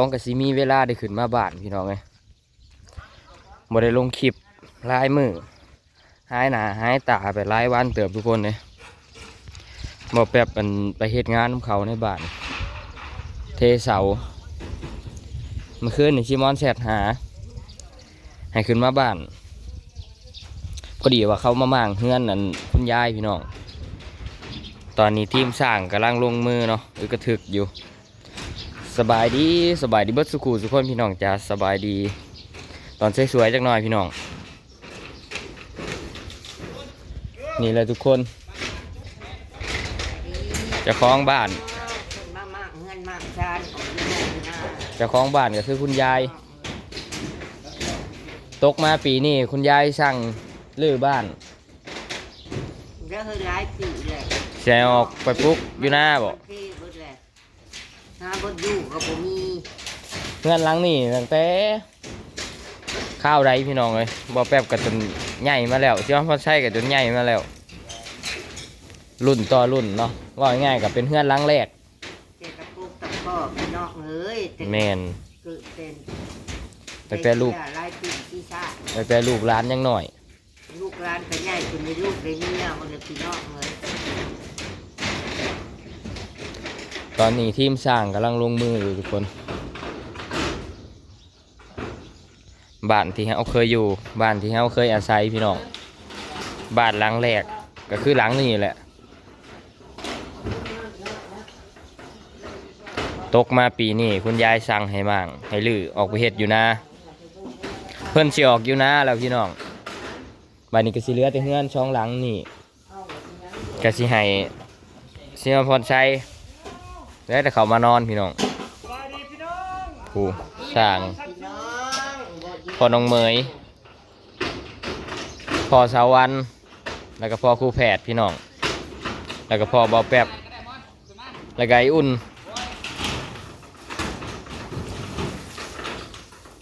ของกสิมีเวลาได้ขึ้นมาบ้านพี่น้องไงบ่ได้ลงคลิปลายมือหายหนาหายตาไปหลายวันเติบทุกคนเลยบ่แป๊บมันไปเฮ็ดงานของเขาในบ้าน เทเสาเมื่อคืนนี่ชิมอนแชทหา ให้ขึ้นมาบ้านพอดีว่าเขามามั่างเฮือนนั่นคุณยายพี่น้อง ตอนนี้ทีมสร้างกำลังลงมือเนาะอึกกระถึกอยู่ สบายดีสบายดีเบิดสุขูสุกคนพี่น้องจ้าสบายดี ตอนสวยๆจักหน่อยพี่น้อง นี่เลยทุกคนเจะคล้าของบ้านมามากเงินมากชาญของพี่น้องนะเจะคล้าของบ้านก็คือคุณยาย ตกมาปีนี้คุณยายสั่งลื้อบ้านเด้อเฮ้ยหลายปีเลยแชออกไปปุ๊กอยู่หน้าบอกที่เบิดเลย หาบดอยู่กับผมมีเงื่อนหลังนี่ตั้งแต่ข้าวไรพี่น้องเลยบอแป๊บกับจนใหญ่มาแล้วเชื่อว่าใช่กับจนใหญ่มาแล้ว รุ่นต่อรุ่นเนาะว่าง่ายๆกับเป็นเพื่อนหลังแรกเจ็ดตะปุกตะพ่อพี่น้องเอ้ยแต่แมนเกิดเป็นตั้งแต่ลูกเป็นหลายปีที่ชาติตั้งแต่ลูกร้านยังหน่อย ลูกร้านก็ใหญ่จนในลูกในเมียมันเลยพี่น้องเลย ตอนนี้ทีมสร้างกำลังลงมืออยู่ทุกคน บ้านที่เราเคยอยู่ บ้านที่เราเคยอาศัยพี่น้องบ้านหลังแรกก็คือหลังนี้แหละ ตกมาปีนี้คุณยายสั่งให้มั่งให้ลือออกไปเฮ็ดอยู่นาเพิ่นสิออกอยู่นาแล้วพี่น้องบ้านนี้ก็สิเหลือแต่เฮือนช่องหลังนี่ก็สิให้เสียพรชัย แล้วแต่เขามานอนพี่น้องผู้สร้างพ่อน้องเมยพ่อสาวัน แล้วก็พ่อครูแพทย์พี่น้อง แล้วก็พ่อเบาแป๊บแล้วก็ไออุ่น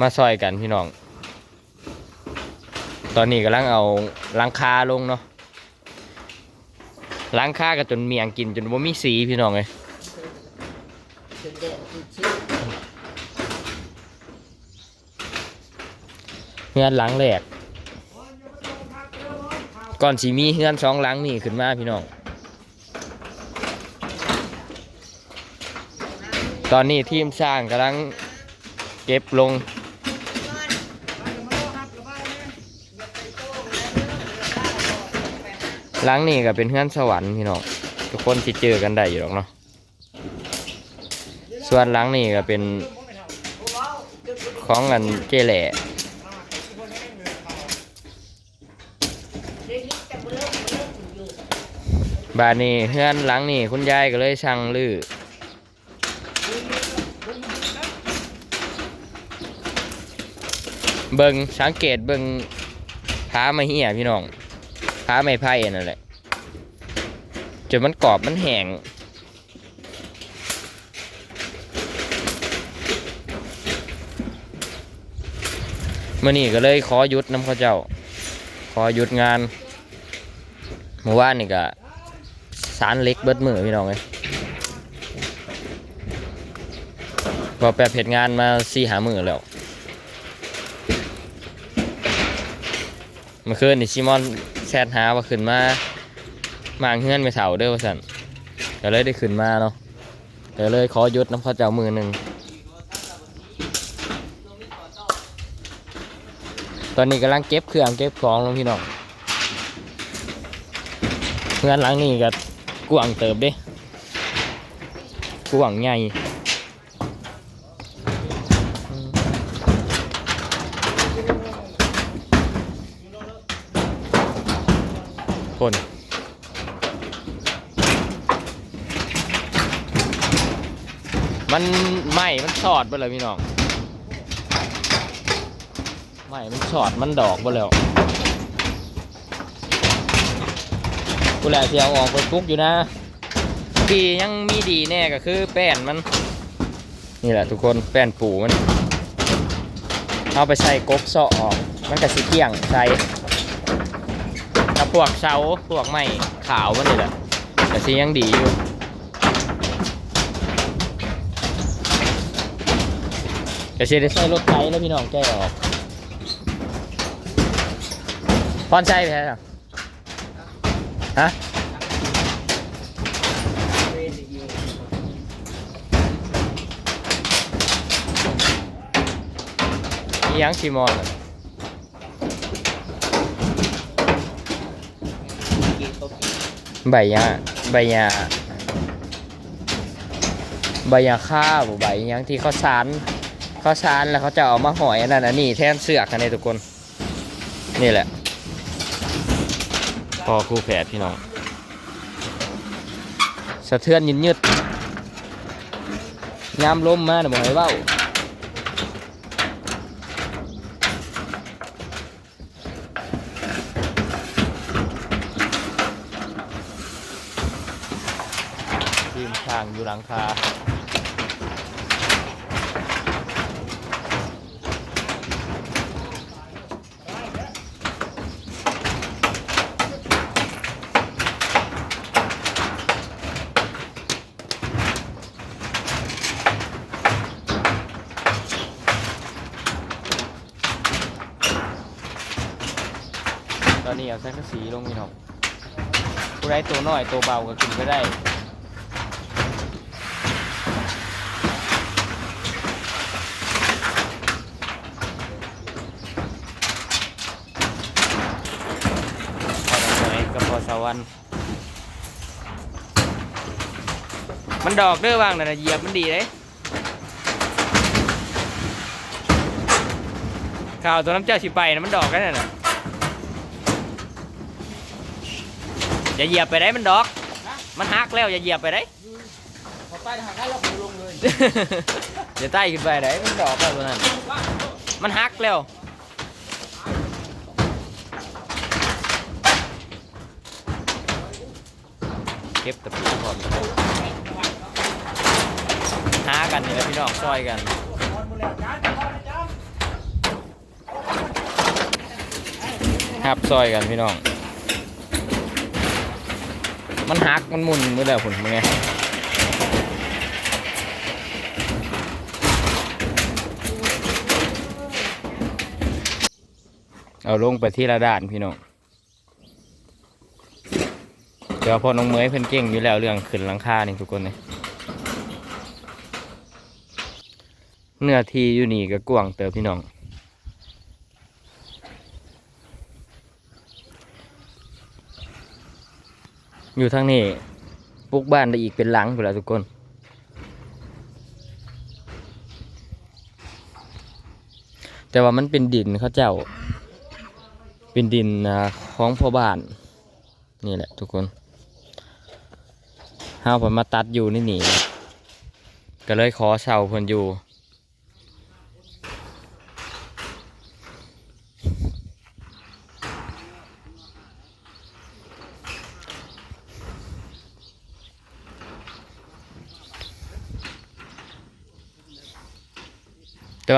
มาซอยกันพี่น้อง ตอนนี้กำลังเอาลังคาลงเนาะลังคาก็จนเมียงกินจนว่ามีสีพี่น้องเลย สุดเด็ดสุดชื่อเฮือนหลังแรกก่อนสีมีเฮือนสองหลังนี่ขึ้นมาพี่น้อง ตอนนี้ทีมสร้างกำลังเก็บลงหลังนี่ก็เป็นเฮือนสวรรค์พี่น้องทุกคนที่เจอกันได้อยู่หรอกเนาะ ส่วนหลังนี่ก็เป็นของอันเจแหล่บานนี้เฮือนหลังนี่คุณยายก็เลยสั่งลือเบิงสังเกตเบิงพามาเหี่ยพี่น้องพาไม่ไผ่นั่นแหละจนมันกรอบมันแห้ง มื่อนี้ก็เลยขอหยุดน้ำข้าเจ้า ขอหยุดงานเมื่อวานนี่ก็สารเล็กเบิดมือพี่น้องเลยพอแปรเพจงานมาสี่หามือแล้วมื่อคืนนี่ชิมอนแชทหาว่าขึ้นมาหมางเฮือนไปเสาเด้อว่าสันก็เลยได้ขึ้นมาเนาะก็เลยขอหยุดน้ำข้าเจ้ามือหนึ่ง ตอนนี้กำลังเก็บเครื่องเก็บของลงพี่น้องเพื่อนหลังนี่ก็กวางเติบด้กวางใหญ่คนมันไหม้มันสอดไปเลยพี่น้อง ไม้มันสอดมันดอกไปแล้วกูแหละเสียเออกไปปลุกอยู่นะที่ยังมีดีแน่ก็คือแป้นมัน นี่แหละทุกคนแป้นปูมัน เอาไปใส่กกเสาะออก มันก็สิเกี่ยงใส่ถ้าพวกเสาพวกไม้ขาวมันนี่แหละแต่สิยังดีอยู่เดี๋ยวเชได้ใส่รถไถแล้วพี่น้องแก้ออก พอนใช่ไหมฮะฮะอีหยังชิมอนใบยาใบยาใบยาฆ่าบ่ใบหยังที่เขาสารเขาสารแล้วเขาจะเอามาหอยอันนั้นอันนี้แทนเสือกกันในทุกคน นี่แหละ พอครูแผดพี่น้องสะเทือนยืดยืดยามล้มมาเดี๋ยวบอกให้เบ้าทีมทางอยู่หลังคา สักสีลงนี่เนาะผู้ใดตัวน้อยตัวเบาก็กินก็ได้ม้กับพอสวรรค์มันดอกเด้อบ้างนะเหยียบมันดีเลยข่าวตัวน้ำเจ้าสิไปนะมันดอกกันน่ะ อย่าเหยียบไปได้มันดอก มันหักแล้วอย่าเหยียบไปได้พอไปทางนั้นเราลงเลยอย่าใต้ขึ้นไปได้มันดอกแล้วตัวนั้น มันหักแล้วเก็บตะปูพร้อมกันหากันนี่แหละพี่น้องซอยกันหับซอยกันพี่น้อง มันหักมันหมุนมือแล้วผลเป็นไงเอาลงไปที่ระดานพี่น้องเดี๋ยวพอน้องเมยเพิ่นเก่งอยู่แล้วเรื่องขึ้นหลังคานี่ทุกคนเลยเนื้อที่อยู่นี่ก็กว้างเติบพี่น้อง อยู่ทางนี้ปลูกบ้านได้อีกเป็นหลังอยู่แล้วทุกคนแต่ว่ามันเป็นดินเขาเจ้า เป็นดินของพ่อบ้าน นี่แหละทุกคนห้าวผมมาตัดอยู่นี่หนีก็เลยขอเช่าเพิ่นอยู่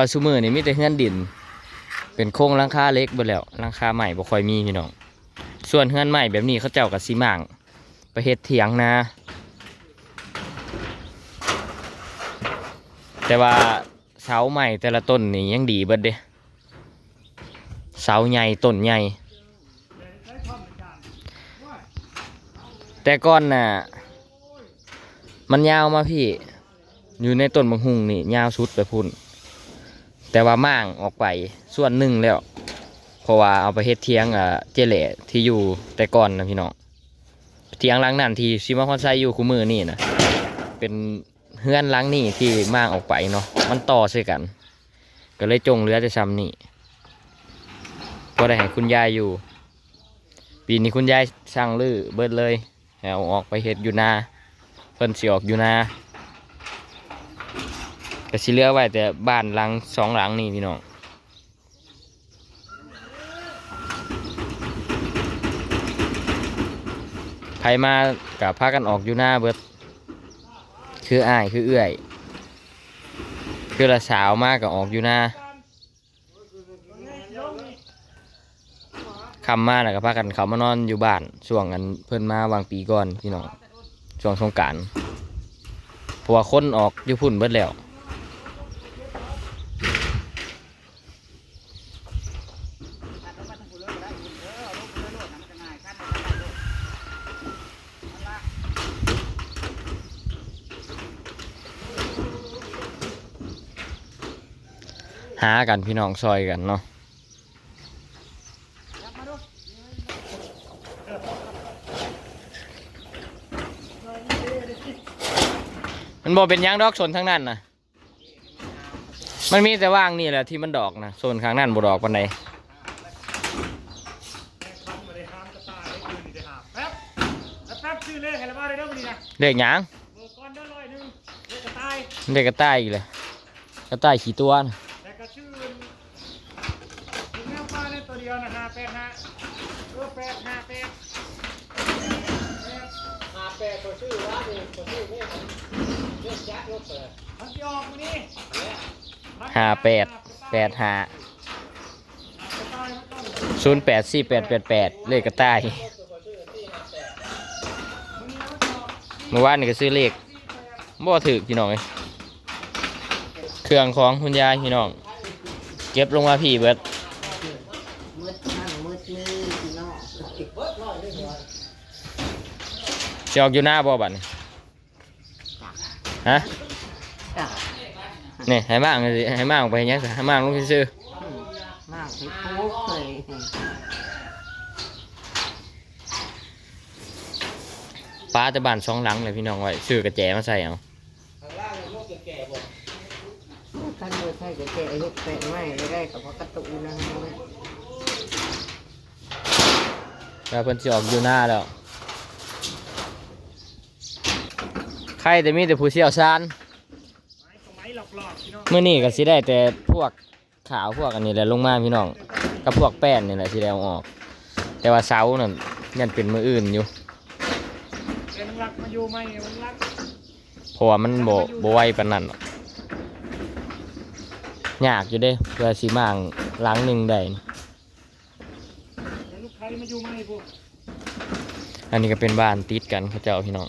ว่าซูมือนี่มีแต่เฮือนดิน เป็นโครงลังคาเล็กเบิดแล้วลังคาใหม่บ่ค่อยมีพี่น้องส่วนเฮือนใหม่แบบนี้เขาเจ้ากับซีมางไปเฮ็ดเถียงนาแต่ว่าเสาใหม่แต่ละต้นนี่ยังดีเบิดเด้เสาใหญ่ต้นใหญ่แต่ก่อนน่ะ มันยาวมาพี่ อยู่ในต้นบางหุงนี่ยาวสุดไปพุ่น แต่ว่าม่างออกไปส่วนหนึ่งแล้ว เพราะว่าเอาไปเฮ็ดเทียงอะเจเล่ที่อยู่แต่ก่อนนะพี่น้องเทียงล้างนั่นที่ซิมาคอนไซอยู่คู่มือนี่นะเป็นเฮือนล้างนี่ที่ม่างออกไปเนาะมันต่อใส่กัน ก็เลยจงเหลือแต่ซ้ำนี่ก็ได้ให้คุณยายอยู่ ปีนี้คุณยายสั่งลือเบิดเลยเอาออกไปเฮ็ดอยู่นาเพิ่นสิออกอยู่นา ก็สิเหลือไว้แต่บ้านหลังสองหลังนี่พี่น้องใครมากับพากันออกอยู่หน้าเบิดคืออ้ายคือเอื้อย คือละสาวมากกับออกอยู่หน้าคำมาแล้วก็พากันเขามานอนอยู่บ้านช่วงกันเพิ่อนมาวางปีก่อนพี่น้องช่วงสงการเพราะว่าคนออกอยู่พุ่นเบิดแล้ว หากันพี่น้องซอยกันเนาะมันบอกเป็นยังดอกสนทั้งนั้นนะมันมีแต่ว่างนี่แหละที่มันดอกนะโซนข้างนั้นบ่ดอกปานใดแป๊บแป๊บชื่อเลขให้ละบ้าได้เด้อวันนี้นะเด็กหยังเบอร์ก้อนเด้อร้อยหนึ่งเลขกระต่ายเด็กกระต่ายอีกเลยกระต่ายขี่ตัวนะ แต่กระชื่อถึงแนวฟ้าเล่นตัวเดียวนะห้าแปดห้าเออแปดห้าแปดห้าแปดตัวชื่อว่าดิตัวชื่อเลขเลขยักษ์รถเปิดมันจะออกมานี่ห้าแปดแปดห้าศูนย์แปดสี่แปดแปดแปดเลขกระต่ายเมื่อวานนี่ก็ซื้อเลขบ่ถือพี่น้องเลยเครื่องของคุณยายพี่น้อง เก็บลงมาพี่เบิดมืดนั่งมืดนี่พี่น้องจะออกอยู่หน้าบ่บัดนี่ฮะจ้ะนี่ให้มากเลยสิให้มากไปเนี้ยสิให้มากลงซื้อมากที่ปุ๊กเลยๆป้าจะบานสองหลังเลยพี่น้องไว้ซื้อกระแจมาใส่เอา ท่านโดยใช่ จะเจอายุแปดไม่ได้ได้กับว่ากระตุกนะฮะแล้วเพิ่นสิออกอยู่หน้าแล้วใครแต่มีแต่ผู้เชี่ยวชาญไม้หลอกๆพี่น้องเมื่อนี้ก็สิได้แต่พวกขาวพวกอันนี้แหละลงมาพี่น้องกับพวกแป้นนี่แหละที่ได้เอาออก แต่ว่าเสานั่นยันเป็นมืออื่นอยู่เป็นรักมาอยู่ไหมมันรักเพราะว่ามันโบโบไหวปานนั้นหรอก ยากอยู่เด้เพื่อสีมางหล้างหนึ่งได้นี่เดี๋ยวลูกใครมาอยู่ไหมพวกอันนี้ก็เป็นบ้านติดกันเขาเจ้าพี่น้อง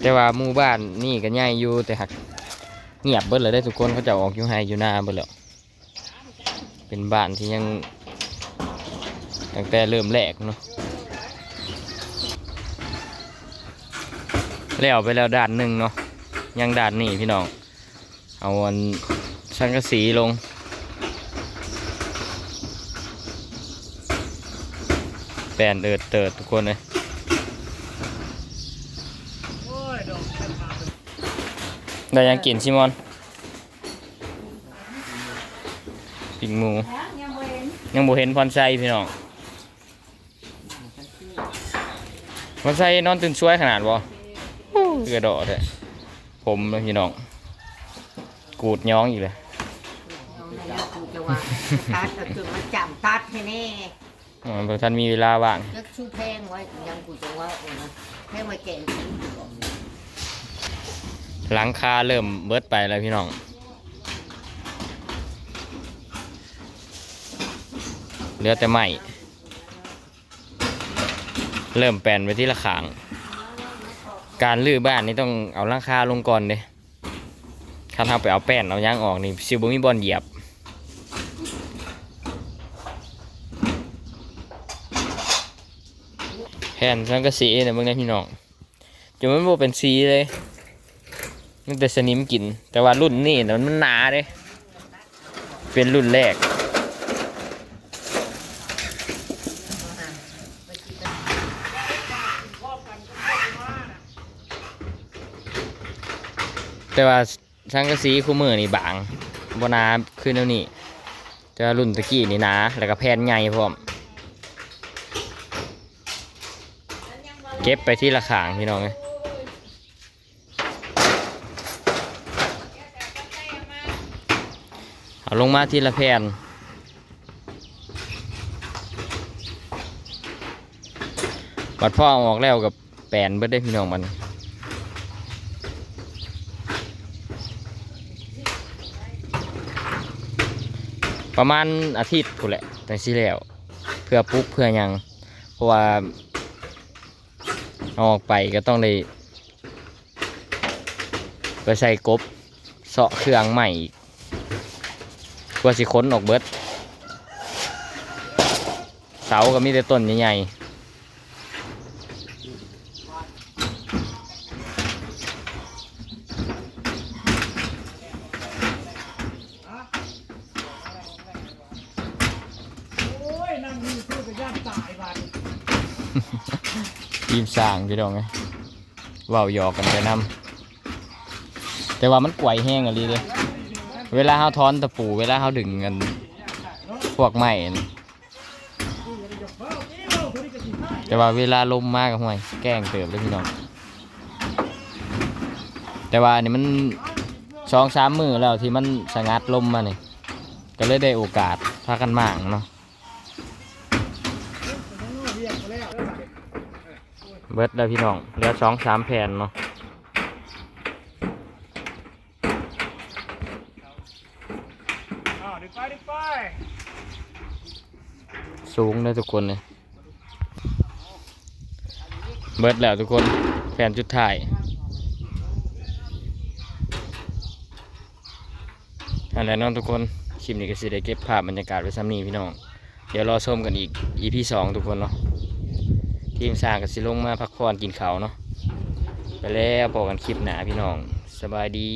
แต่ว่าหมู่บ้านนี่ก็ใหญ่อยู่แต่หักเงียบเบิดเลยได้ทุกคนเขาเจ้าออกอยู่ไฮอยู่หน้าเบิดแล้วเป็นบ้านที่ยังตั้งแต่เริ่มแรกเนาะแล้วไปแล้วด่านหนึ่งเนาะยังด่านนี้พี่น้อง เอาอัน สังกะสีลง แปนเอิดเติดทุกคนเลยโอ้ยดอกเป็นมาเป็นได้ยังกินชิมอนปิงหมู ยังบ่เห็นพรไซพี่น้องพรไซนอนตื่นช่วยขนาดบ่อู้กระโดดเลยผมเลยพี่น้อง กูดย้องอีกเลย เอาในยกูจะว่า ตัดก็คือมันจำตัดให้แน่อ๋อเพราะท่านมีเวลาว่างแล้วชูแพงไว้ยังกูจะว่าเออนะแพงไว้แก่กินหลังคาเริ่มเบิดไปแล้วพี่น้อง เหลือแต่ไม้เริ่มแปลนไปที่ละขาง การลื้อบ้านนี่ต้องเอาหลังคาลงก่อนเด้ถ้าทำไปเอาแป้นเอายางออกนี่ซิวบ่มีบอลเหยียบ ผ่นสังกะสีเนี่ยเบิ่งได้พี่น้องจนมันบ่เป็นสีเลยมันแต่สนิมกิน แต่ว่ารุ่นนี้น่ะมันหนาเด้เป็นรุ่นแรกแต่ว่าสังกะสีคู่มือนี่บางบนาขึ้นแล้วนี่แต่รุ่นตะกี้นี่นาแล้วก็แผ่นใหญ่พร้อม เก็บไปที่ละขางพี่น้องเลยเอาลงมาที่ละแผ่นบัดพ่อเอาออกแล้วกับแปนเบิดได้พี่น้องมันประมาณอาทิตย์กูแหละแต่สิแล้ว เพื่อปุ๊กเพื่อยัง เพราะว่า อาออกไปก็ต้องได้ไปใส่กบเสาะเครื่องใหม่กว่าสิค้นออกเบิดเสาก็มีแต่ต้นใหญ่ ทีมสร้างพี่น้องไงว้าหยอกกันไปนำแต่ว่ามันกวยแห้งอะลีเด้เวลาเฮาทอนตะปูเวลาเฮาดึงกันพวกไม้นั่นแต่ว่าเวลาลมมากกับห่วยแกล้งเติบเลยพี่น้องแต่ว่านี่มันสองสามมือแล้วที่มันสงัดลมมาเนี่ก็เลยได้โอกาสพากันหมางเนาะ เบิดแล้วพี่น้องเหลือสองสามแผ่นเนาะอ้าวดึงไปดึงไปสูงเลยทุกคนเลยเบิดแล้วทุกคนแผ่นจุดถ่ายอันแล้วน้องทุกคนคลิปนี้ก็สิได้เก็บภาพบรรยากาศไว้ซ้ำนี้พี่น้อง เดี๋ยวรอชมกันอีก EP สองทุกคนเนาะ ทีมสร้างก็สิลงมาพักผ่อนกินเขาเนาะไปแล้วพอกันคลิปหนาพี่น้อง สบายดี